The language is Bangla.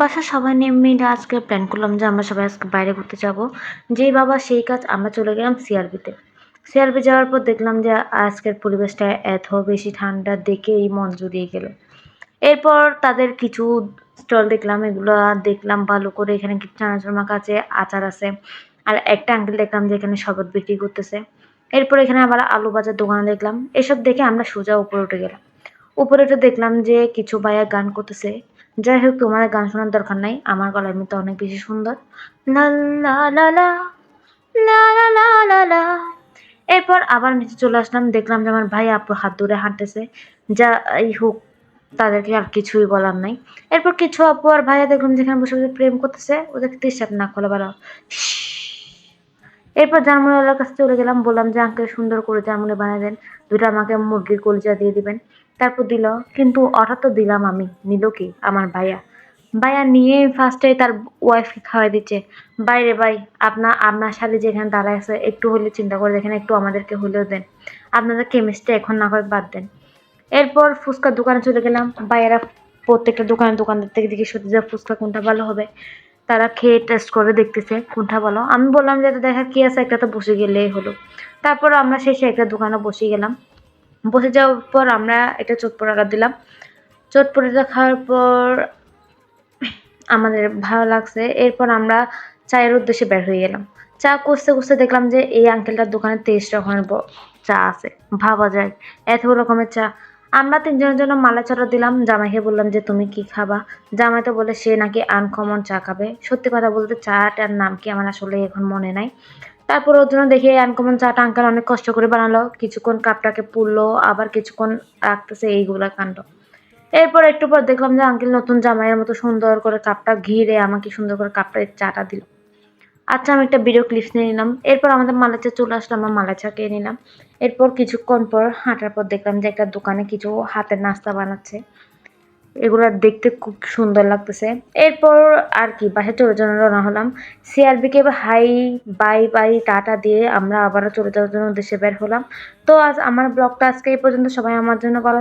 বাসার সবাই নিয়ে মিলে আজকে প্ল্যান করলাম যে আমরা সবাই আজকে বাইরে ঘুরতে যাব। যেই বাবা সেই কাজ, আমরা চলে গেলাম সিআরবিতে সিআরবি যাওয়ার পর দেখলাম যে আজকের পরিবেশটা এত বেশি ঠান্ডা দেখেই মন জুড়িয়ে গেল। এরপর তাদের কিছু স্টল দেখলাম, এগুলো দেখলাম ভালো করে। এখানে চানাচুর মাখা আছে আচার আছে। আর একটা আঙ্কেল দেখলাম যে এখানে শরবত বিক্রি করতেছে। এরপর এখানে আবার আলু বাজার দোকান দেখলাম। এসব দেখে আমরা সোজা উপরে উঠে গেলাম। উপরে উঠে দেখলাম যে কিছু ভাইয়া গান করতেছে। যাই হোক তোমার গান শোনার দরকার নাই। আমার গলার মতো অনেক বেশি সুন্দর। এরপর আবার নিচে চলে আসলাম। দেখলাম যে আমার ভাই আপুর হাত ধরে হাঁটতেছে। যা এই হোক, তাদেরকে আর কিছুই বলার নাই। এরপর কিছু আপু আর ভাইয়া দেখলাম যেখানে বসে বসে প্রেম করতেছে। ওদেরকে তিসাপ না খোলা ভালো এরপর জার্মানিওয়ালার কাছে চলে গেলাম। বললাম যে, আঙ্কেল সুন্দর করে জার্মানি বানিয়ে দেন। দুটো আমাকে মুরগির কলিজা দিয়ে দিবেন। তারপর দিল, কিন্তু অর্ডার তো দিলাম আমি, নিল কি? আমার ভাইয়া। ভাইয়া নিয়ে ফার্স্টে তার ওয়াইফকে খাওয়াই দিচ্ছে। বাইরে ভাই আপনার আপনার শালি যেখানে দাঁড়ায় আছে, একটু হলে চিন্তা করে দেখেন, একটু আমাদেরকে হলেও দেন। আপনাদের কেমিস্ট্রি এখন না হয় বাদ দেন। এরপর ফুচকার দোকানে চলে গেলাম। ভাইয়েরা প্রত্যেকটা দোকানের দোকানদার থেকে জিজ্ঞেস করতে যে, ফুচকা কোনটা ভালো হবে? তারা খেয়ে টেস্ট করে দেখতেছে কোনটা ভালো। আমি বললাম যে দেখার কি আছে? একটা তো বসে গেলেই হলো। তারপর আমরা শেষে একটা দোকানে বসে গেলাম। বসে যাওয়ার পর আমরা একটা অর্ডার দিলাম। চটপটিটা খাওয়ার পর আমাদের ভালো লাগছে। এরপর আমরা চায়ের উদ্দেশ্যে বের হয়ে গেলাম। চা করতে করতে দেখলাম যে এই আঙ্কেলটার দোকানে তেইশ রকমের চা আছে। ভাবা যায়, এত রকমের চা। আমরা তিনজনের জন্য মালা চাটা দিলাম। জামাইকে বললাম যে, তুমি কি খাবা? জামাই তো বলে, সে নাকি আনকমন চা খাবে। সত্যি কথা বলতে, চাটার নাম কি আমার আসলে এখন মনে নাই। তারপর ওর জন্য দেখি আনকমন চাটা আঙ্কেল অনেক কষ্ট করে বানালো। কিছুক্ষণ কাপটাকে পুড়লো, আবার কিছুক্ষণ রাখতেছে এইগুলা কাণ্ড। এরপর একটু পর দেখলাম যে, আঙ্কেল নতুন জামাইয়ের মতো সুন্দর করে কাপটা ঘিরে আমাকে সুন্দর করে কাপটা চাটা দিল। আচ্ছা আমি একটা ভিডিও ক্লিপস নিয়ে নিলাম। এরপর আমাদের মালাচা চলে আসলাম আমরা মালাচা খেয়ে নিলাম। এরপর কিছুক্ষণ পর হাঁটার পর দেখলাম যে একটা দোকানে কিছু হাতের নাস্তা বানাচ্ছে। এগুলো দেখতে খুব সুন্দর লাগতেছে। এরপর আর কি, বাসায় চলে যাওয়ার রওনা হলাম। সিআরবিকে হাই, বাই বাই, টাটা দিয়ে আমরা আবারও চলে যাওয়ার জন্য উদ্দেশ্যে বের হলাম। তো আজ আমার ব্লগটা আজকে এই পর্যন্ত। সবাই আমার জন্য ভালো